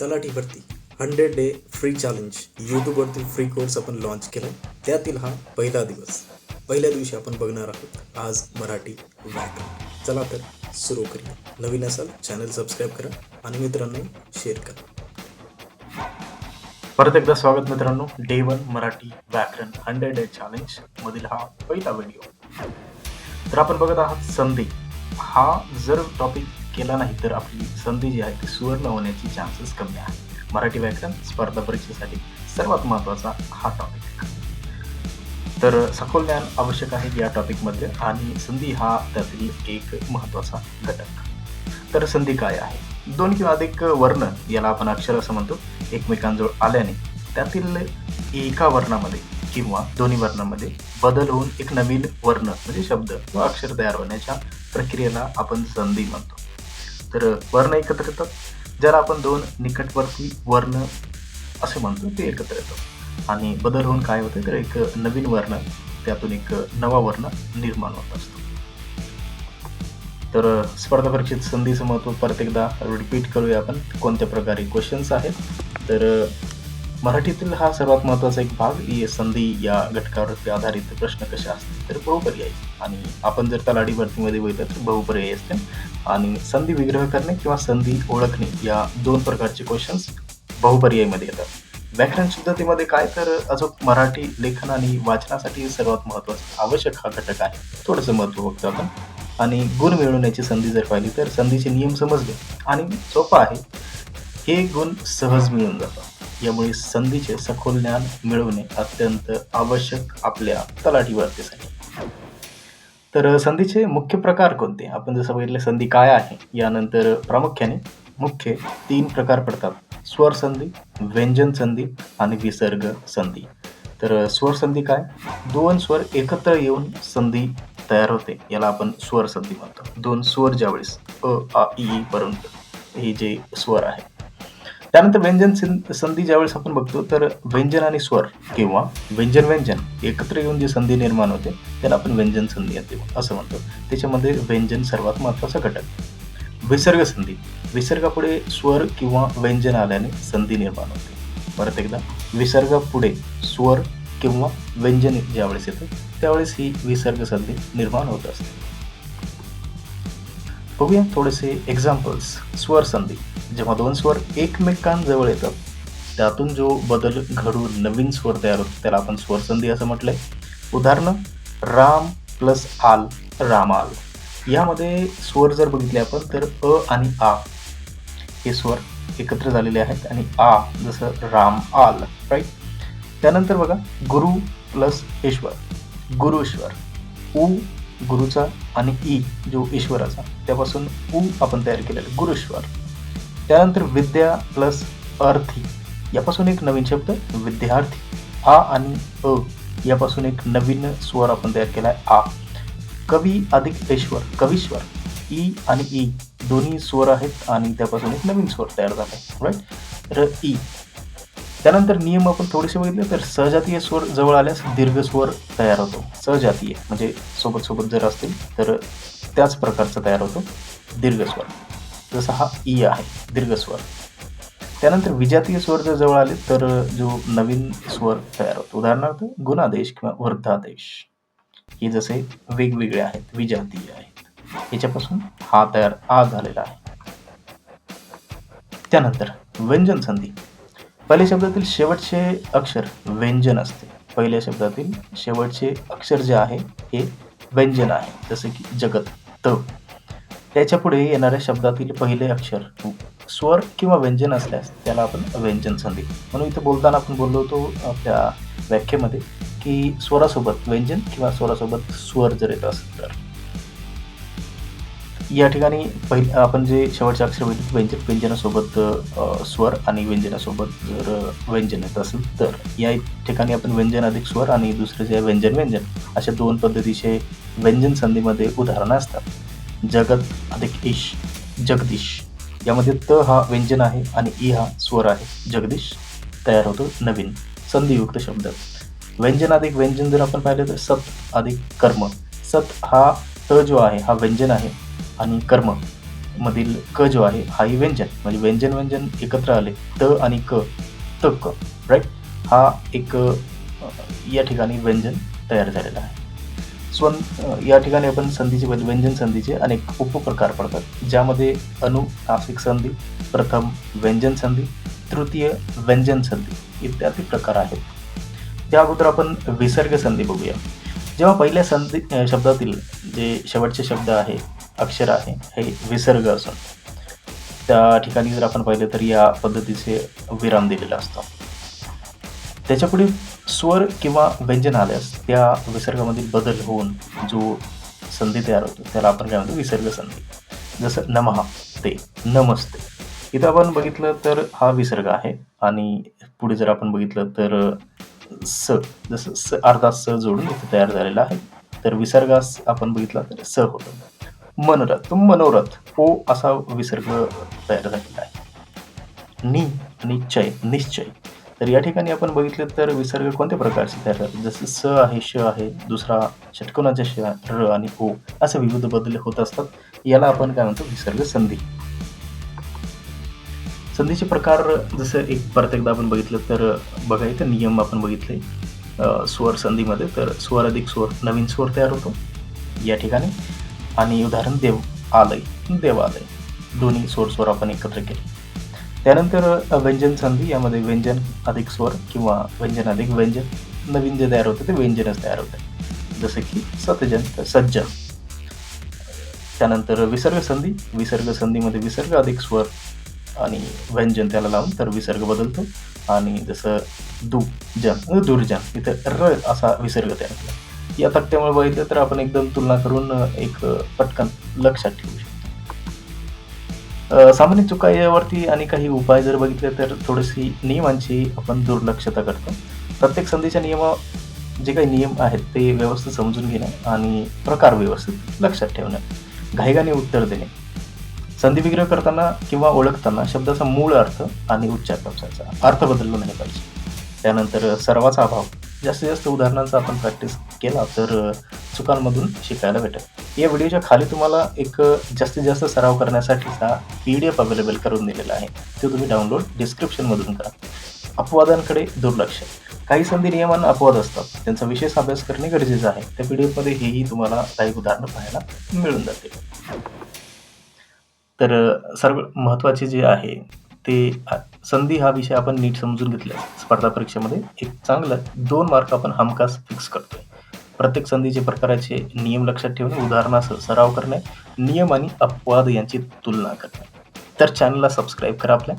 तलाठी भरती. Hundred day free challenge यूट्यूबवरती फ्री कोर्स आपण लॉन्च केला त्यातील हा पहिला दिवस. पहिल्या दिवशी आपण बघणार आहोत आज मराठी व्याकरण. चला तर सुरू करूया. नवीन असाल चॅनल सबस्क्राईब करा आणि मित्रांनो शेअर करा. परत एकदा स्वागत मित्रांनो. डे वन मराठी व्याकरण हंड्रेड डे चॅलेंज मधील हा पहिला व्हिडिओ तर आपण बघत आहात संधी. हा जर टॉपिक केला नाही तर आपली संधी जी आहे ती सुवर्ण होण्याची चान्सेस कमी आहे मराठी व्याकरण स्पर्धा परीक्षेसाठी सर्वात महत्त्वाचा हा टॉपिक तर सखोल ज्ञान आवश्यक आहे या टॉपिकमध्ये आणि संधी हा त्यातील एक महत्त्वाचा घटक. तर संधी काय आहे? दोन किंवा अधिक वर्ण याला आपण अक्षर असं म्हणतो. एकमेकांजवळ आल्याने त्यातील एका वर्णामध्ये किंवा दोन्ही वर्णामध्ये बदल होऊन एक नवीन वर्ण म्हणजे शब्द किंवा अक्षर तयार होण्याच्या प्रक्रियेला आपण संधी म्हणतो. तर वर्ण एकत्र येतात. ज्याला आपण दोन निकटवर्ती वर्ण असे म्हणतो ते एकत्र येतात. आणि बदल होऊन काय होते तर एक नवीन वर्ण त्यातून एक नवा वर्ण निर्माण होत असतो. तर स्पर्धा परीक्षेत संधीचं महत्त्व परत एकदा रिपीट करूया आपण कोणत्या प्रकारे क्वेश्चन्स आहेत. तर मराठीतील हा सर्वात महत्त्वाचा एक भाग ही संधी या घटकावरती आधारित प्रश्न कसे असतील तर बहुपर्यायी आणि आपण जर तलाडी भरतीमध्ये बघितलं तर बहुपर्यायी असते. आणि संधी विग्रह करणे किंवा संधी ओळखणे या दोन प्रकारचे क्वेश्चन्स बहुपर्यायीमध्ये येतात. व्याकरण शुद्धतेमध्ये काय? तर अजून मराठी लेखन आणि वाचनासाठी सर्वात महत्त्वाचा आवश्यक हा घटक आहे. थोडंसं महत्त्व बघतो आपण. आणि गुण मिळवण्याची संधी जर पाहिली तर संधीचे नियम समजले आणि सोपं आहे. हे गुण सहज मिळून जातात. यामुळे संधीचे सखोल ज्ञान मिळवणे अत्यंत आवश्यक आपल्या तलाठी भरतीसाठी तर संधीचे मुख्य प्रकार कोणते? आपण जसं बघितलं संधी काय आहे? यानंतर प्रामुख्याने मुख्य तीन प्रकार पडतात. स्वर संधी व्यंजन संधी आणि विसर्ग संधी. तर स्वर संधी काय? दोन स्वर एकत्र येऊन संधी तयार होते. याला आपण स्वर संधी म्हणतो. दोन स्वर ज्यावेळेस अ आ ई पर्यंत हे जे स्वर आहे त्यानंतर व्यंजन संधी ज्यावेळेस आपण बघतो तर व्यंजन आणि स्वर किंवा व्यंजन व्यंजन एकत्र येऊन जी संधी निर्माण होते त्याला आपण व्यंजन संधी येते असं म्हणतो. त्याच्यामध्ये व्यंजन सर्वात महत्त्वाचा घटक. विसर्ग संधी. विसर्गापुढे स्वर किंवा व्यंजन आल्याने संधी निर्माण होते. परत एकदा विसर्गापुढे स्वर किंवा व्यंजन ज्यावेळेस येतं त्यावेळेस ही विसर्ग संधी निर्माण होत असते. बघूया थोडेसे एक्झाम्पल्स स्वर संधी. जेव्हा दोन स्वर एकमेकांजवळ येतात त्यातून जो बदल घडून नवीन स्वर तयार होतो त्याला आपण स्वर संधी असं म्हटलंय. उदाहरण राम प्लस आल रामाल. यामध्ये स्वर जर बघितले आपण तर अ आणि आ हे स्वर एकत्र झालेले आहेत आणि आ जसं राम आल राईट त्यानंतर बघा गुरु प्लस ईश्वर. गुरुश्वर उ गुरुचा आणि ई जो ईश्वराचा त्यापासून उ आपण तयार केलेला गुरुश्वर त्यानंतर विद्या प्लस अर्थी यापासून एक नवीन शब्द विद्यार्थी. आ आणि अ यापासून एक नवीन स्वर आपण तयार केला आहे आ. कवी अधिक ईश्वर कवीश्वर ई आणि ई दोन्ही स्वर आहेत आणि त्यापासून एक नवीन स्वर तयार झाला आहे राईट र ई त्यानंतर नियम आपण थोडेसे बघितले तर सहजातीय स्वर जवळ आल्यास दीर्घ स्वर तयार होतो. सहजातीय म्हणजे सोबत सोबत जर असतील तर त्याच प्रकारचा तयार होतो. दीर्घ स्वर. जसा हा ई आहे दीर्घ स्वर. त्यानंतर विजातीय स्वर जर जवळ आले तर जो नवीन स्वर तयार होतो. उदाहरणार्थ गुणादेश किंवा वर्धादेश. हे जसे वेगवेगळे आहेत विजातीय आहेत. याच्यापासून हा तयार आ झालेला आहे. त्यानंतर व्यंजन संधी. पहिल्या शब्दातील शेवटचे अक्षर व्यंजन असते. पहिल्या शब्दातील शेवटचे अक्षर जे आहे हे व्यंजन आहे. जसे की जगत त त्याच्या पुढे येणाऱ्या शब्दातील पहिले अक्षर स्वर किंवा व्यंजन असल्यास त्याला आपण व्यंजन संधी. म्हणून इथं बोलताना आपण बोललो होतो आपल्या व्याख्येमध्ये की स्वरासोबत व्यंजन किंवा स्वरासोबत स्वर जर येत असेल तर. या ठिकाणी पहिले आपण जे शेवटचे अक्षर बघितले व्यंजन व्यंजनासोबत स्वर आणि व्यंजनासोबत जर व्यंजन येत असेल तर या ठिकाणी आपण व्यंजन अधिक स्वर आणि दुसरे जे व्यंजन व्यंजन अशा दोन पद्धतीचे व्यंजन संधीमध्ये उदाहरणं असतात. जगत अधिक ईश जगदीश. यामध्ये त हा व्यंजन आहे आणि ई हा स्वर आहे जगदीश. तयार होतो नवीन संधियुक्त शब्द. व्यंजन अधिक व्यंजन जर आपण पाहिलं तर सत अधिक कर्म. सत हा त जो आहे हा व्यंजन आहे आणि कर्म मधील क जो आहे हाही व्यंजन. म्हणजे व्यंजन व्यंजन एकत्र आले त आणि क त क राईट हा एक या ठिकाणी व्यंजन तयार झालेला आहे. स्वन या ठिकाणी आपण संधीचे म्हणजे व्यंजन संधीचे अनेक उपप्रकार पडतात ज्यामध्ये अनुनासिक संधी प्रथम व्यंजन संधी तृतीय व्यंजन संधी इत्यादी प्रकार आहेत. त्या अगोदर आपण विसर्ग संधी बघूया. जेव्हा पहिल्या संधी शब्दातील जे शेवटचे शब्द आहे अक्षर आहे हे विसर्ग असून त्या ठिकाणी जर आपण पाहिलं तर या पद्धतीचे विराम दिलेला असतो. त्याच्यापुढे स्वर किंवा व्यंजन आल्यास त्या विसर्गामधील बदल होऊन जो संधी तयार होतो त्याला आपण काय म्हणतो? विसर्ग संधी. जसं नमहा ते नमस्ते. इथं आपण बघितलं तर हा विसर्ग आहे आणि पुढे जर आपण बघितलं तर स जसं स अर्धा स जोडून इथे तयार झालेला आहे. तर विसर्गास आपण बघितला तर स होतो. मनोरथ मनोरथ ओ असा विसर्ग तयार झालेला आहे. नि निश्चय निश्चय. तर या ठिकाणी आपण बघितलं तर विसर्ग कोणत्या प्रकारचे तयार झाले? जसं स आहे श आहे दुसरा षटकोनाचे श र आणि ओ असे विविध बदल होत असतात. याला आपण काय म्हणतो? विसर्ग संधी संधीचे प्रकार जसं एक परत एकदा आपण बघितलं तर बघा इथं नियम आपण बघितले स्वर संधीमध्ये तर स्वर अधिक स्वर नवीन स्वर तयार होतो. या ठिकाणी. आणि उदाहरण देव आलय देवालय दोन्ही स्वर स्वर आपण एकत्र केले. त्यानंतर व्यंजन संधी यामध्ये व्यंजन अधिक स्वर किंवा व्यंजन अधिक व्यंजन. नवीन जे तयार होतं ते व्यंजनच तयार होतं. जसं की सतजन तर त्यानंतर विसर्ग संधी विसर्ग संधीमध्ये विसर्ग अधिक स्वर. आणि व्यंजन त्याला लावून तर विसर्ग बदलतो. आणि जसं दु जन दुर्जन इथं र असा विसर्ग तयार केला या तक्त्यामुळे बघितलं तर आपण एकदम तुलना करून एक पटकन लक्षात ठेवू शकतो. सामान्य चुका यावरती आणि काही उपाय जर बघितले तर थोडीशी नियमांची आपण दुर्लक्षता करतो. प्रत्येक संधीच्या नियमा जे काही नियम आहेत ते व्यवस्थित समजून घेणं आणि प्रकार व्यवस्थित लक्षात ठेवणं. घाईगाने उत्तर देणे. संधी विग्रह करताना किंवा ओळखताना शब्दाचा मूळ अर्थ आणि उच्चार लक्षाचा अर्थ बदलला नाही पाहिजे. त्यानंतर सरावाचा अभाव. जास्तीत जास्त उदाहरणांचा आपण प्रॅक्टिस केला तर चुकांमधून शिकायला भेटेल. या व्हिडिओच्या खाली तुम्हाला एक जास्तीत जास्त सराव करण्यासाठीचा पी डी एफ अवेलेबल करून दिलेला आहे. तो तुम्ही डाउनलोड डिस्क्रिप्शनमधून करा. अपवादांकडे दुर्लक्ष. काही संधी नियमांना अपवाद असतात. त्यांचा विशेष अभ्यास करणे गरजेचं आहे. त्या पी डी एफमध्ये हेही तुम्हाला काही उदाहरणं पाहायला मिळून जातील. तर सर्व महत्त्वाचे जे आहे ते संधी हा विषय आपण नीट समजून घेतला स्पर्धा परीक्षेमध्ये एक चांगलं दोन मार्क आपण हमखास फिक्स करतोय. प्रत्येक संधीचे प्रकाराचे नियम लक्षात ठेवणे उदाहरणासह सराव करणे नियम आणि अपवाद यांची तुलना करणे. तर चॅनलला सबस्क्राईब करा आपल्या.